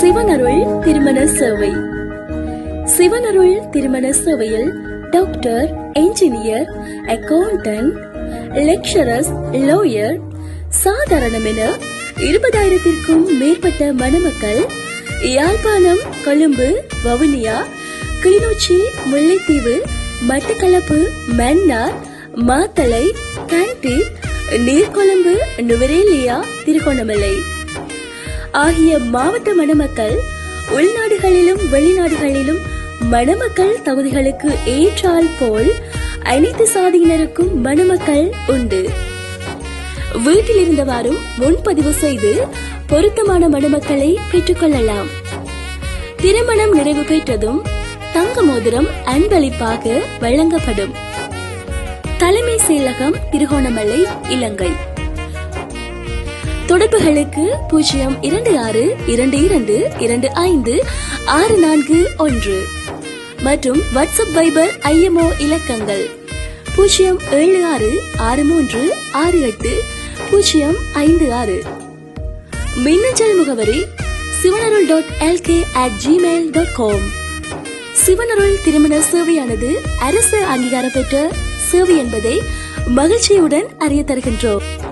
சிவனருள் திருமண சேவை. சிவனருள் திருமண சேவையில் doctor engineer accountant lecturers lawyer சாதாரணம் என இருபதாயிரத்திற்கும் மேற்பட்ட மணமக்கள் யாழ்ப்பாணம் கொழும்பு வவுனியா கிளிநொச்சி முல்லைத்தீவு மட்டக்களப்பு மன்னார் மாத்தளை கண்டி நீர்கொழும்பு நுவரேலியா திருகோணமலை. ஆகிய மாவட்ட மணமக்கள் உள்நாடுகளிலும் வெளிநாடுகளிலும் மணமக்கள் தகுதிகளுக்கு ஏற்றால் போல் அனைத்து சாதியினருக்கும் மணமக்கள் உண்டு. வீட்டில் இருந்தவாறும் முன்பதிவு செய்து பொருத்தமான மணமக்களை பெற்றுக்கொள்ளலாம் திருமணம் நிறைவு பெற்றதும் தங்க மோதிரம் அன்பளிப்பாக வழங்கப்படும். தலைமை செயலகம் திருகோணமலை இலங்கை. தொடர்புகளுக்கு பூஜ்ஜியம் இரண்டு ஆறு இரண்டு இரண்டு இரண்டு ஐந்து ஆறு நான்கு ஒன்று. மற்றும் வாட்ஸ்அப் வைபர் ஐஎம்ஓ இலக்கங்கள். பூஜ்ஜியம் ஏழு ஆறு ஆறு மூன்று ஆறு எட்டு பூஜ்ஜியம் ஐந்து ஆறு. மின்னஞ்சல் முகவரி Sivanarul dot LK at Gmail dot com Sivanarul திருமண சேவையானது அரசு அங்கீகாரம் பெற்ற சேவை என்பதை மகிழ்ச்சியுடன் அறிய தருகின்றோம்.